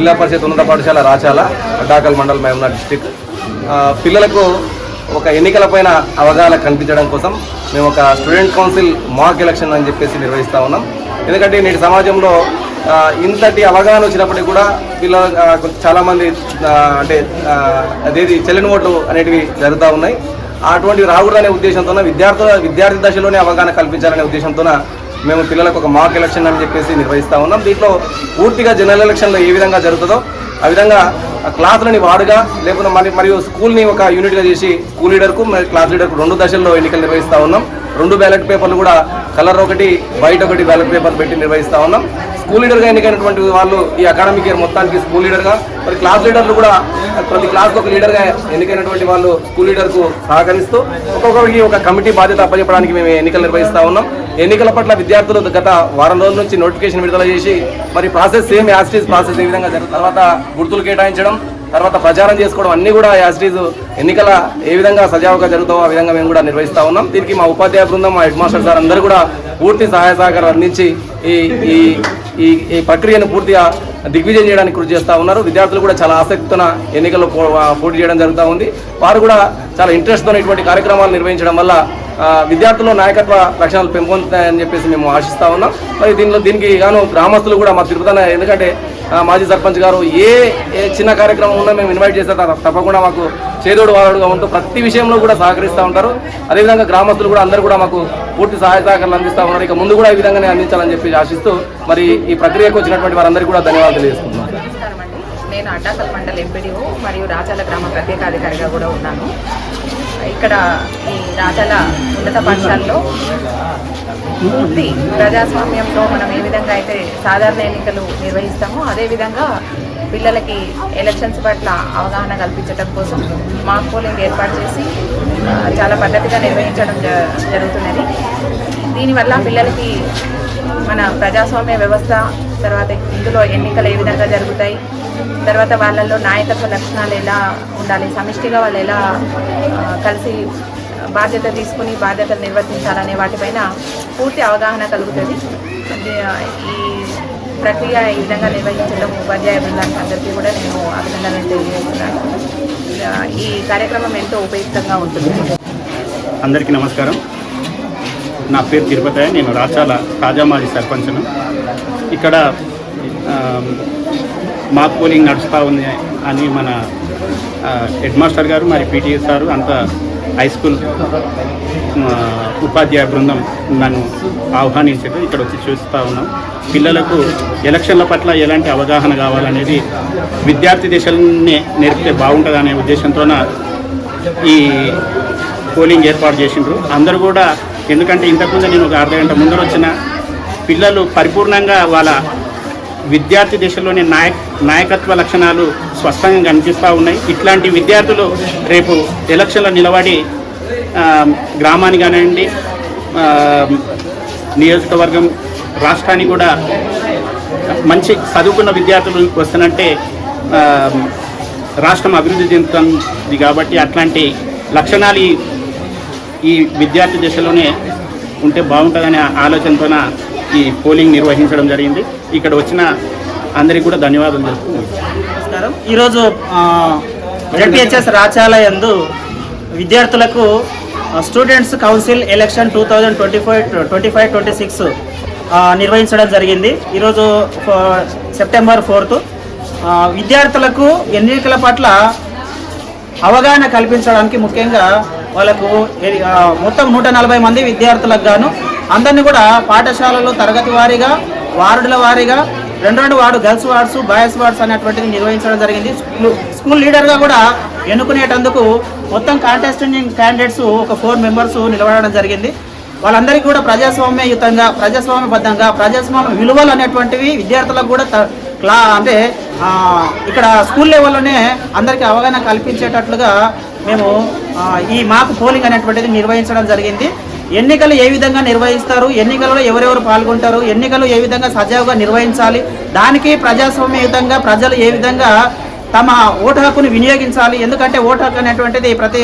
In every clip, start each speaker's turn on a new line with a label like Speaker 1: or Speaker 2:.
Speaker 1: జిల్లా పరిషత్ ఉన్నత పాఠశాల రాచాల అడ్డాకల్ మండల్ మహబూబ్నగర్ డిస్టిక్ పిల్లలకు ఒక ఎన్నికల పైన అవగాహన కల్పించడం కోసం మేము ఒక స్టూడెంట్ కౌన్సిల్ మాక్ ఎలక్షన్ అని చెప్పేసి నిర్వహిస్తూ ఉన్నాం. ఎందుకంటే నేటి సమాజంలో ఇంతటి అవగాహన వచ్చినప్పటికీ కూడా పిల్లలు చాలామంది అంటే అదేది చెల్లిన ఓట్లు అనేటివి జరుగుతూ ఉన్నాయి. అటువంటి రాకూడదనే ఉద్దేశంతో విద్యార్థుల విద్యార్థి దశలోనే అవగాహన కల్పించాలనే ఉద్దేశంతో మేము పిల్లలకు ఒక మాక్ ఎలక్షన్ అని చెప్పేసి నిర్వహిస్తూ ఉన్నాం. దీంట్లో పూర్తిగా జనరల్ ఎలక్షన్లో ఏ విధంగా జరుగుతుందో ఆ విధంగా క్లాత్లని క్లాసులని లేకుండా మరి మరియు స్కూల్ని ఒక యూనిట్గా చేసి స్కూల్ లీడర్కు మరి క్లాస్ లీడర్కు రెండు దశల్లో ఎన్నికలు నిర్వహిస్తూ ఉన్నాం. రెండు బ్యాలెట్ పేపర్లు కూడా కలర్ ఒకటి వైట్ ఒకటి బ్యాలెట్ పేపర్ పెట్టి నిర్వహిస్తూ ఉన్నాం. స్కూల్ లీడర్గా ఎన్నికైనటువంటి వాళ్ళు ఈ అకాడమిక్ ఇయర్ మొత్తానికి స్కూల్ లీడర్గా మరి క్లాస్ లీడర్లు కూడా ప్రతి క్లాస్కి ఒక లీడర్గా ఎన్నికైనటువంటి వాళ్ళు స్కూల్ లీడర్కు సహకరిస్తూ ఒక్కొక్కరికి ఒక కమిటీ బాధ్యత అప్పచెప్పడానికి మేము ఎన్నికలు నిర్వహిస్తూ ఉన్నాం. ఎన్నికల పట్ల విద్యార్థులు గత వారం రోజుల నుంచి నోటిఫికేషన్ విడుదల చేసి మరి process same as this process ఏ విధంగా జరుగుతుంది తర్వాత గుర్తులు కేటాయించడం తర్వాత ప్రచారం చేసుకోవడం అన్నీ కూడా యాస్టీస్ ఎన్నికల ఏ విధంగా సజావుగా జరుగుతావో ఆ విధంగా మేము కూడా నిర్వహిస్తూ ఉన్నాం. దీనికి మా ఉపాధ్యాయ బృందం మా హెడ్ మాస్టర్ సార్ అందరూ కూడా పూర్తి సహాయ సహకారం అందించి ఈ ఈ ఈ ఈ ప్రక్రియను పూర్తిగా దిగ్విజయం చేయడానికి కృషి చేస్తూ ఉన్నారు. విద్యార్థులు కూడా చాలా ఆసక్తితో ఎన్నికల్లో పోటీ చేయడం జరుగుతూ ఉంది. వారు కూడా చాలా ఇంట్రెస్ట్తో ఇటువంటి కార్యక్రమాలు నిర్వహించడం వల్ల విద్యార్థుల్లో నాయకత్వ లక్షణాలు పెంపొందుతాయని చెప్పేసి మేము ఆశిస్తూ ఉన్నాం. మరి దీనిలో దీనికి గాను గ్రామస్తులు కూడా మా తిరుగుతున్న ఎందుకంటే మాజీ సర్పంచ్ గారు ఏ ఏ చిన్న కార్యక్రమం ఉన్నా మేము ఇన్వైట్ చేస్తే తప్పకుండా మాకు చేదోడు వాడుగా ఉంటూ ప్రతి విషయంలో కూడా సహకరిస్తూ ఉంటారు. అదేవిధంగా గ్రామస్తులు కూడా అందరూ కూడా మాకు పూర్తి సహాయ సహకారాలు అందిస్తూ ఉన్నారు. ఇక ముందు కూడా ఈ విధంగానే అందించాలని చెప్పి ఆశిస్తూ మరి ఈ ప్రక్రియకు వచ్చినటువంటి వారందరికీ కూడా ధన్యవాదాలు తెలియజేస్తున్నాను
Speaker 2: నేను అడ్డాకల్ మండల్ ఎంపీడీఓ మరియు రాజాల గ్రామ ప్రత్యేకాధికారిగా కూడా ఉన్నాను. ఇక్కడ ఈ రాజాల ఉన్నత పాఠశాలలో పూర్తి ప్రజాస్వామ్యంలో మనం ఏ విధంగా అయితే సాధారణ ఎన్నికలు నిర్వహిస్తామో అదేవిధంగా పిల్లలకి ఎలక్షన్స్ పట్ల అవగాహన కల్పించడం కోసం మాక్ పోలింగ్ ఏర్పాటు చేసి చాలా పద్ధతిగా నిర్వహించడం జ- జరుగుతున్నది. దీనివల్ల పిల్లలకి మన ప్రజాస్వామ్య వ్యవస్థ తర్వాత ఇందులో ఎన్నికలు ఏ విధంగా జరుగుతాయి తర్వాత వాళ్ళల్లో నాయకత్వ లక్షణాలు ఎలా ఉండాలి సమిష్టిగా వాళ్ళు ఎలా కలిసి బాధ్యత తీసుకుని బాధ్యతలు నిర్వర్తించాలనే వాటిపైన పూర్తి అవగాహన కలుగుతుంది. ఈ ప్రక్రియ ఈ విధంగా నిర్వహించడం ఉపాధ్యాయ బృందానికి అందరికీ కూడా నేను అభినందనలు తెలియజేస్తున్నాను. ఈ కార్యక్రమం ఎంతో ఉపయుక్తంగా ఉంటుంది.
Speaker 3: అందరికీ నమస్కారం. నా పేరు తిరుపతి నేను రాచాల తాజామాజీ సర్పంచ్ను. ఇక్కడ ఆ, పోలింగ్ నడుస్తూ ఉంది అని మన హెడ్ మాస్టర్ గారు మరి పీటీఎస్ సారు అంత హై స్కూల్ ఉపాధ్యాయ బృందం నన్ను ఆహ్వానించారు. ఇక్కడ వచ్చి చూస్తూ ఉన్నాం. పిల్లలకు ఎలక్షన్ల పట్ల ఎలాంటి అవగాహన కావాలనేది విద్యార్థి దశలనే నేర్పితే బాగుంటుందనే ఉద్దేశంతోన ఈ పోలింగ్ ఏర్పాటు చేసిండ్రు. అందరూ కూడా ఎందుకంటే ఇంతకుముందు నేను ఒక అర్ధ గంట ముందర వచ్చిన పిల్లలు పరిపూర్ణంగా వాళ్ళ విద్యార్థి దశలోని నాయక్ నాయకత్వ లక్షణాలు స్పష్టంగా కనిపిస్తూ ఉన్నాయి. ఇట్లాంటి విద్యార్థులు రేపు ఎలక్షన్లో నిలబడి గ్రామానికి గ్రామాన్ని కానివ్వండి నియోజకవర్గం రాష్ట్రానికి కూడా మంచి చదువుకున్న విద్యార్థులు వస్తానంటే రాష్ట్రం అభివృద్ధి చెందుతుంది కాబట్టి అట్లాంటి లక్షణాలు ఈ- ఈ విద్యార్థి దశలోనే ఉంటే బాగుంటుందనే ఆలోచనతోన ఈ పోలింగ్ నిర్వహించడం జరిగింది. ఇక్కడ వచ్చిన అందరికీ కూడా ధన్యవాదాలు తెలుపుతున్నాను
Speaker 4: నమస్కారం. ఈరోజు జడ్పిహెచ్ఎస్ రాచాలయందు విద్యార్థులకు students council election two thousand twenty five twenty five twenty six నిర్వహించడం జరిగింది. ఈరోజు సెప్టెంబర్ ఫోర్త్ విద్యార్థులకు ఎన్నికల పట్ల అవగాహన కల్పించడానికి ముఖ్యంగా వాళ్ళకు మొత్తం నూట నలభై మంది విద్యార్థులకు గాను అందరినీ కూడా పాఠశాలలో తరగతి వారీగా వార్డుల వారీగా రెండు రెండు ward girls wards boys wards అనేటువంటిది నిర్వహించడం జరిగింది. స్కూల్ స్కూల్ లీడర్గా కూడా ఎన్నుకునేటందుకు మొత్తం కాంటెస్టింగ్ క్యాండిడేట్స్ ఒక ఫోర్ మెంబర్స్ నిలబడడం జరిగింది. వాళ్ళందరికీ కూడా ప్రజాస్వామ్యయుతంగా ప్రజాస్వామ్యబద్ధంగా ప్రజాస్వామ్య విలువలు అనేటువంటివి విద్యార్థులకు కూడా క్లా అంటే ఇక్కడ స్కూల్ లెవెల్లోనే అందరికీ అవగాహన కల్పించేటట్లుగా మేము ఈ మాకు పోలింగ్ అనేటువంటిది నిర్వహించడం జరిగింది. ఎన్నికలు ఏ విధంగా నిర్వహిస్తారు ఎన్నికలలో ఎవరెవరు పాల్గొంటారు ఎన్నికలు ఏ విధంగా సజావుగా నిర్వహించాలి దానికి ప్రజాస్వామ్యయుతంగా ప్రజలు ఏ విధంగా తమ ఓటు హక్కును వినియోగించాలి ఎందుకంటే ఓటు హక్కు అనేటువంటిది ప్రతి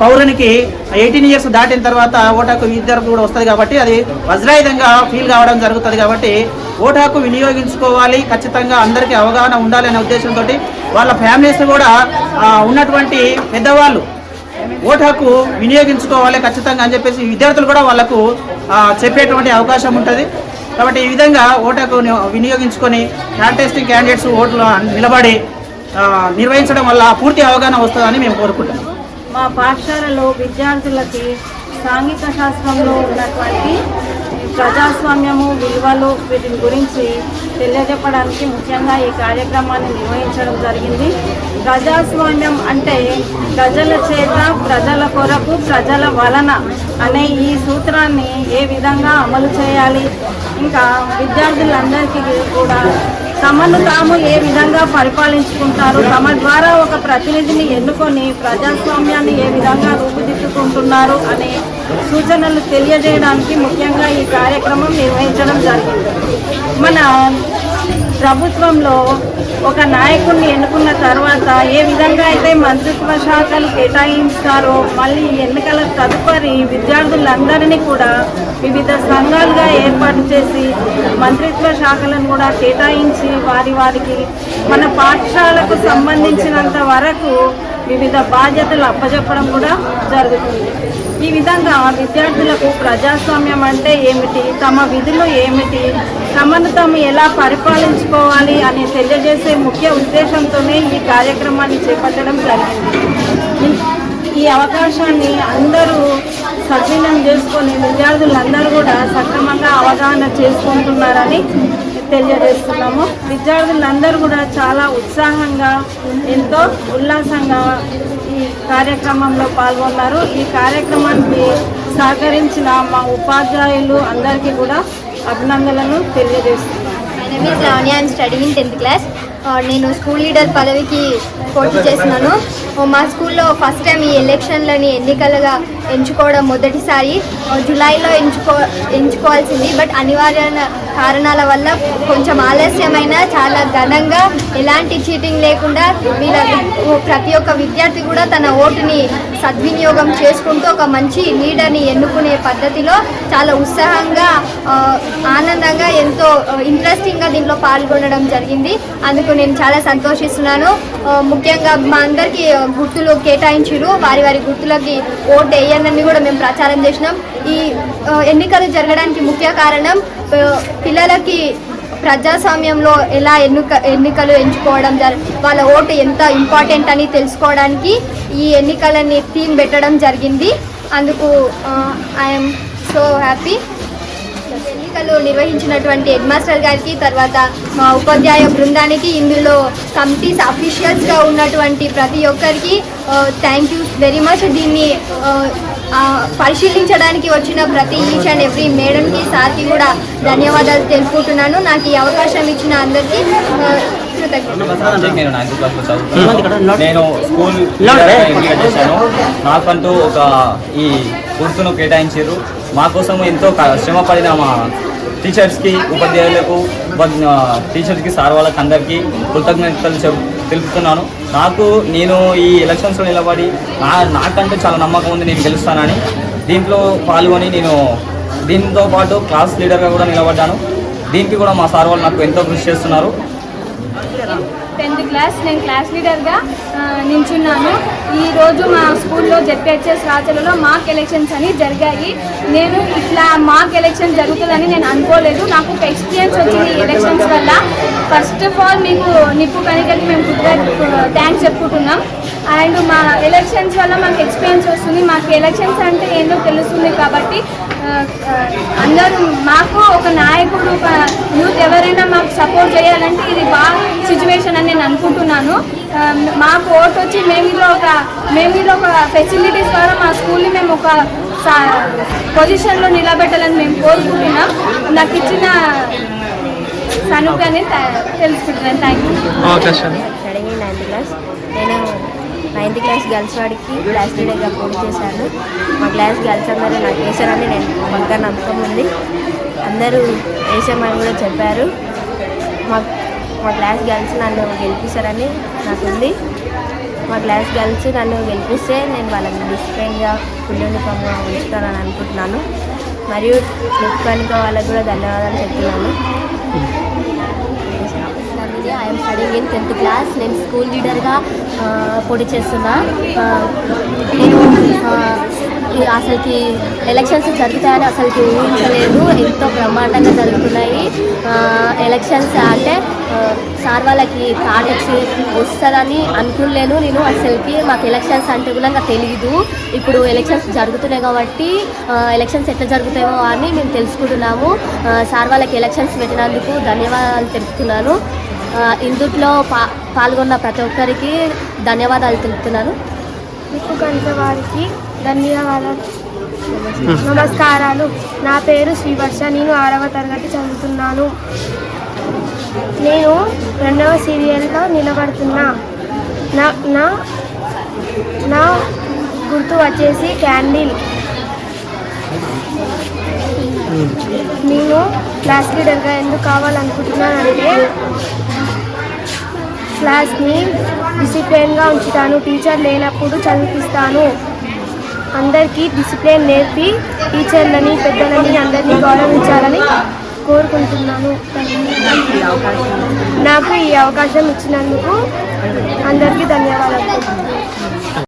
Speaker 4: పౌరునికి ఎయిటీన్ ఇయర్స్ దాటిన తర్వాత ఓటు హక్కు విద్యార్థి కూడా వస్తుంది కాబట్టి అది వజ్రాయుధంగా ఫీల్ కావడం జరుగుతుంది కాబట్టి ఓటు హక్కు వినియోగించుకోవాలి ఖచ్చితంగా అందరికీ అవగాహన ఉండాలి అనే ఉద్దేశంతో వాళ్ళ ఫ్యామిలీస్ కూడా ఉన్నటువంటి పెద్దవాళ్ళు ఓటు హక్కు వినియోగించుకోవాలి ఖచ్చితంగా అని చెప్పేసి విద్యార్థులు కూడా వాళ్ళకు చెప్పేటువంటి అవకాశం ఉంటుంది. కాబట్టి ఈ విధంగా ఓటు హక్కు వినియోగించుకొని కాంటెస్టింగ్ క్యాండిడేట్స్ ఓట్లు నిలబడి నిర్వహించడం వల్ల పూర్తి అవగాహన వస్తుందని మేము కోరుకుంటున్నాం.
Speaker 5: మా పాఠశాలలో విద్యార్థులకి సాంఘిక శాస్త్రంలో ఉన్నటువంటి ప్రజాస్వామ్యము విలువలు వీటిని గురించి తెలియజెప్పడానికి ముఖ్యంగా ఈ కార్యక్రమాన్ని నిర్వహించడం జరిగింది. ప్రజాస్వామ్యం అంటే ప్రజల చేత ప్రజల కొరకు ప్రజల వలన అనే ఈ సూత్రాన్ని ఏ విధంగా అమలు చేయాలి? ఇంకా విద్యార్థులందరికీ కూడా తమను తాము ఏ విధంగా పరిపాలించుకుంటారు? తమ ద్వారా ఒక ప్రతినిధిని ఎన్నుకొని ప్రజాస్వామ్యాన్ని ఏ విధంగా తీసుకుంటున్నారు అనే సూచనలు తెలియజేయడానికి ముఖ్యంగా ఈ కార్యక్రమం నిర్వహించడం జరిగింది. మన ప్రభుత్వంలో ఒక నాయకుడిని ఎన్నుకున్న తర్వాత ఏ విధంగా అయితే మంత్రిత్వ శాఖలు కేటాయించారో మళ్ళీ ఎన్నికల తదుపరి విద్యార్థులందరినీ కూడా వివిధ సంఘాలుగా ఏర్పాటు చేసి మంత్రిత్వ శాఖలను కూడా కేటాయించి వారి వారికి మన పాఠశాలకు సంబంధించినంత వరకు వివిధ బాధ్యతలు అప్పచెప్పడం కూడా జరుగుతుంది. ఈ విధంగా విద్యార్థులకు ప్రజాస్వామ్యం అంటే ఏమిటి? తమ విధులు ఏమిటి? తమను తాము ఎలా పరిపాలించుకోవాలి అని తెలియజేసే ముఖ్య ఉద్దేశంతోనే ఈ కార్యక్రమాన్ని చేపట్టడం జరిగింది. ఈ- అవకాశాన్ని అందరూ సద్వినియోగం చేసుకొని విద్యార్థులందరూ కూడా సక్రమంగా అవగాహన చేసుకుంటున్నారని తెలియజేస్తున్నాము. విద్యార్థులందరూ కూడా చాలా ఉత్సాహంగా ఎంతో ఉల్లాసంగా ఈ కార్యక్రమంలో పాల్గొన్నారు. ఈ కార్యక్రమానికి సహకరించిన మా ఉపాధ్యాయులు అందరికీ కూడా అభినందనలు తెలియజేస్తున్నాను.
Speaker 6: ఐఎమ్ స్టడీయింగ్ టెన్త్ క్లాస్ నేను స్కూల్ లీడర్ పదవికి పోటీ చేస్తున్నాను. Uh, మా స్కూల్లో ఫస్ట్ టైం ఈ ఎలక్షన్లని ఎన్నికలుగా ఎంచుకోవడం మొదటిసారి. జూలైలో ఎంచుకో ఎంచుకోవాల్సింది. బట్ అనివార్య కారణాల వల్ల కొంచెం ఆలస్యమైన చాలా ఘనంగా ఎలాంటి చీటింగ్ లేకుండా వీళ్ళ ప్రతి ఒక్క విద్యార్థి కూడా తన ఓటుని సద్వినియోగం చేసుకుంటూ ఒక మంచి లీడర్ని ఎన్నుకునే పద్ధతిలో చాలా ఉత్సాహంగా ఆనందంగా ఎంతో ఇంట్రెస్టింగ్గా దీంట్లో పాల్గొనడం జరిగింది. అందుకు నేను చాలా సంతోషిస్తున్నాను. ముఖ్యంగా మా అందరికీ గుర్తులు కేటాయించారు. వారి వారి గుర్తులకి ఓటు వేయాలని కూడా మేము ప్రచారం చేసినాం. ఈ ఎన్నికలు జరగడానికి ముఖ్య కారణం పిల్లలకి ప్రజాస్వామ్యంలో ఎలా ఎన్నిక ఎన్నికలు ఎంచుకోవడం జర వాళ్ళ ఓటు ఎంత ఇంపార్టెంట్ అని తెలుసుకోవడానికి ఈ ఎన్నికలని థీమ్ పెట్టడం జరిగింది. అందుకు ఐఎమ్ సో హ్యాపీ వేడుకలు నిర్వహించినటువంటి హెడ్ మాస్టర్ గారికి తర్వాత మా ఉపాధ్యాయ బృందానికి ఇందులో కమిటీస్ అఫీషియల్స్గా ఉన్నటువంటి ప్రతి ఒక్కరికి థ్యాంక్ యూ వెరీ మచ్ దీన్ని పరిశీలించడానికి వచ్చిన ప్రతి ఈచ్ అండ్ ఎవ్రీ మేడంకి సార్కి కూడా ధన్యవాదాలు తెలుపుకుంటున్నాను. నాకు ఈ అవకాశం ఇచ్చిన అందరికీ
Speaker 7: నేను నైన్త్ నేను స్కూల్ చేశాను. నాకంటూ ఒక ఈ గుర్తును కేటాయించారు మా కోసం ఎంతో క- శ్రమ పడిన మా టీచర్స్కి ఉపాధ్యాయులకు ఉపాధ్యా- టీచర్స్కి సార్ వాళ్ళకి అందరికీ కృతజ్ఞతలు చెప్ తెలుపుతున్నాను. నాకు నేను ఈ ఎలక్షన్స్లో నిలబడి నా నాకంటే చాలా నమ్మకం ఉంది నేను గెలుస్తానని. దీంట్లో పాల్గొని నేను దీంతో పాటు క్లాస్ లీడర్గా కూడా నిలబడ్డాను. దీనికి కూడా మా సార్ వాళ్ళు నాకు ఎంతో కృషి చేస్తున్నారు.
Speaker 8: టెన్త్ క్లాస్ నేను క్లాస్ లీడర్గా నించున్నాను. ఈరోజు మా స్కూల్లో జెడ్పిహెచ్ఎస్ రాచలలో మాక్ ఎలక్షన్స్ అని జరిగాయి. నేను ఇట్లా మాక్ ఎలక్షన్ జరుగుతుందని నేను అనుకోలేదు. నాకు ఒక ఎక్స్పీరియన్స్ వచ్చింది ఈ ఎలక్షన్స్ వల్ల. ఫస్ట్ ఆఫ్ ఆల్ మీకు నిప్పు కనికకి మేము థ్యాంక్స్ చెప్పుకుంటున్నాం అండ్ మా ఎలక్షన్స్ వల్ల మాకు ఎక్స్పీరియన్స్ వస్తుంది. మాకు ఎలక్షన్స్ అంటే ఏందో తెలుస్తుంది కాబట్టి అందరూ మాకు ఒక నాయకుడు ఒక యూత్ ఎవరైనా మాకు సపోర్ట్ చేయాలంటే ఇది బాగా సిచ్యువేషన్ అని నేను అనుకుంటున్నాను. మాకు ఓటు వచ్చి మేము ఇందులో ఒక మేము ఇందులో ఒక ఫెసిలిటీస్ ద్వారా మా స్కూల్ని మేము ఒక పొజిషన్లో నిలబెట్టాలని మేము కోరుకుంటున్నాం. నాకు ఇచ్చిన సనుకని తెలుసుకుంటున్నాను. థ్యాంక్ యూ
Speaker 6: నేను నైన్త్ క్లాస్ గర్ల్స్ వాడికి క్లాస్ లీడర్గా పోటీ చేశాను. మా క్లాస్ గర్ల్స్ అందరూ నాకు వేశారని నేను పక్కా నమ్మకం ఉంది. అందరూ వేసామని కూడా చెప్పారు. మా మా క్లాస్ గర్ల్స్ నన్ను గెలిపిస్తారని నాకు ఉంది. మా క్లాస్ గర్ల్స్ నన్ను గెలిపిస్తే నేను వాళ్ళని డిసిప్లైన్గా ఫుల్ యూనిఫామ్గా ఉంచుతానని అనుకుంటున్నాను. మరియు ఫ్లిప్ వాళ్ళకు కూడా ధన్యవాదాలు చెప్తున్నాను.
Speaker 9: I'm studying in tenth class నేను స్కూల్ లీడర్గా పోటీ చేస్తున్నా. నేను అసలుకి ఎలక్షన్స్ జరుగుతాయని అసలుకి ఊహించలేదు. ఎంతో బ్రహ్మాండంగా జరుగుతున్నాయి. ఎలక్షన్స్ అంటే సార్ వాళ్ళకి టార్గెట్స్ వస్తుందని అనుకోలేను నేను అసలుకి. మాకు ఎలక్షన్స్ అంటే కూడా నాకు తెలియదు ఇప్పుడు ఎలక్షన్స్ జరుగుతున్నాయి కాబట్టి ఎలక్షన్స్ ఎట్లా జరుగుతాయో అని మేము తెలుసుకుంటున్నాము. సార్ వాళ్ళకి ఎలక్షన్స్ పెట్టినందుకు ధన్యవాదాలు తెలుపుతున్నాను. ఇందుట్లో పా పాల్గొన్న ప్రతి ఒక్కరికి ధన్యవాదాలు తెలుపుతున్నాను.
Speaker 10: మీకు గంట వారికి ధన్యవాదాలు నమస్కారాలు. నా పేరు శ్రీవర్ష నేను ఆరవ తరగతి చదువుతున్నాను. నేను రెండవ సీరియల్లో నిలబడుతున్నా. నా నా నా గుర్తు వచ్చేసి క్యాండిల్. నేను క్లాస్ లీడర్గా ఎందుకు కావాలనుకుంటున్నానంటే క్లాస్ని డిసిప్లిన్గా ఉంచుతాను. టీచర్ లేనప్పుడు చదివిపిస్తాను. అందరికీ డిసిప్లిన్ నేర్పి టీచర్లని పెద్దలని అందరినీ గౌరవించాలని కోరుకుంటున్నాను. నాకు ఈ అవకాశం ఇచ్చినందుకు అందరికీ ధన్యవాదాలు.